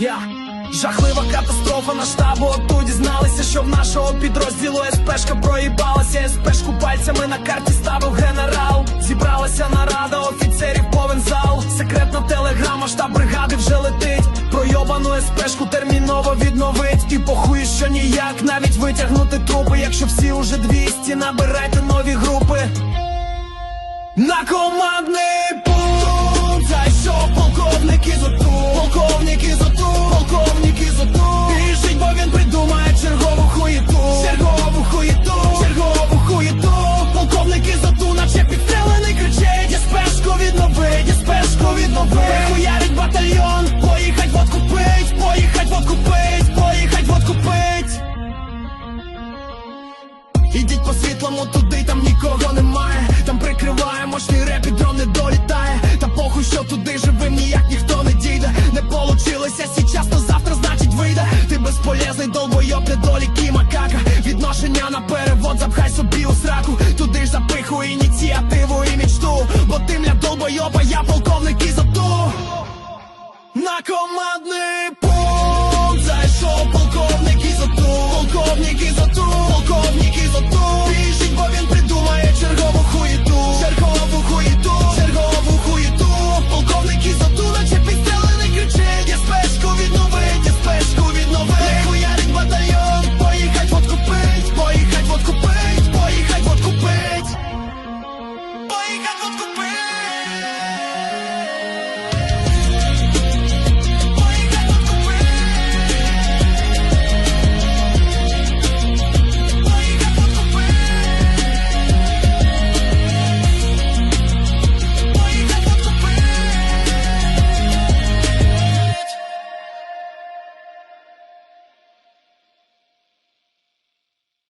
Я. Жахлива катастрофа на штабу. Отут дізналися, що в нашого підрозділу СПшка проїбалася. СПшку пальцями на карті ставив генерал. Зібралася нарада офіцерів повен зал. Секретна телеграма, штаб бригади вже летить. Пройобану СПшку терміново відновить. І похуй, що ніяк навіть витягнути трупи Якщо всі уже 200, набирайте нові групи. На командний пункт. Зайшов полковник ізоту, полковник Ідіть по світлому туди, там нікого немає. Там прикриває мощний реп і дрон не долітає. Та похуй, що туди живим ніяк ніхто не дійде. Не получилося сейчас, то завтра значить вийде. Ти безполезний долбойоб, недолік і макака. Відношення на перевод, запхай собі у сраку. Туди ж запихуй ініціативу і мічту. Бо ти мля долбойоба, я полковник ізоту. На командний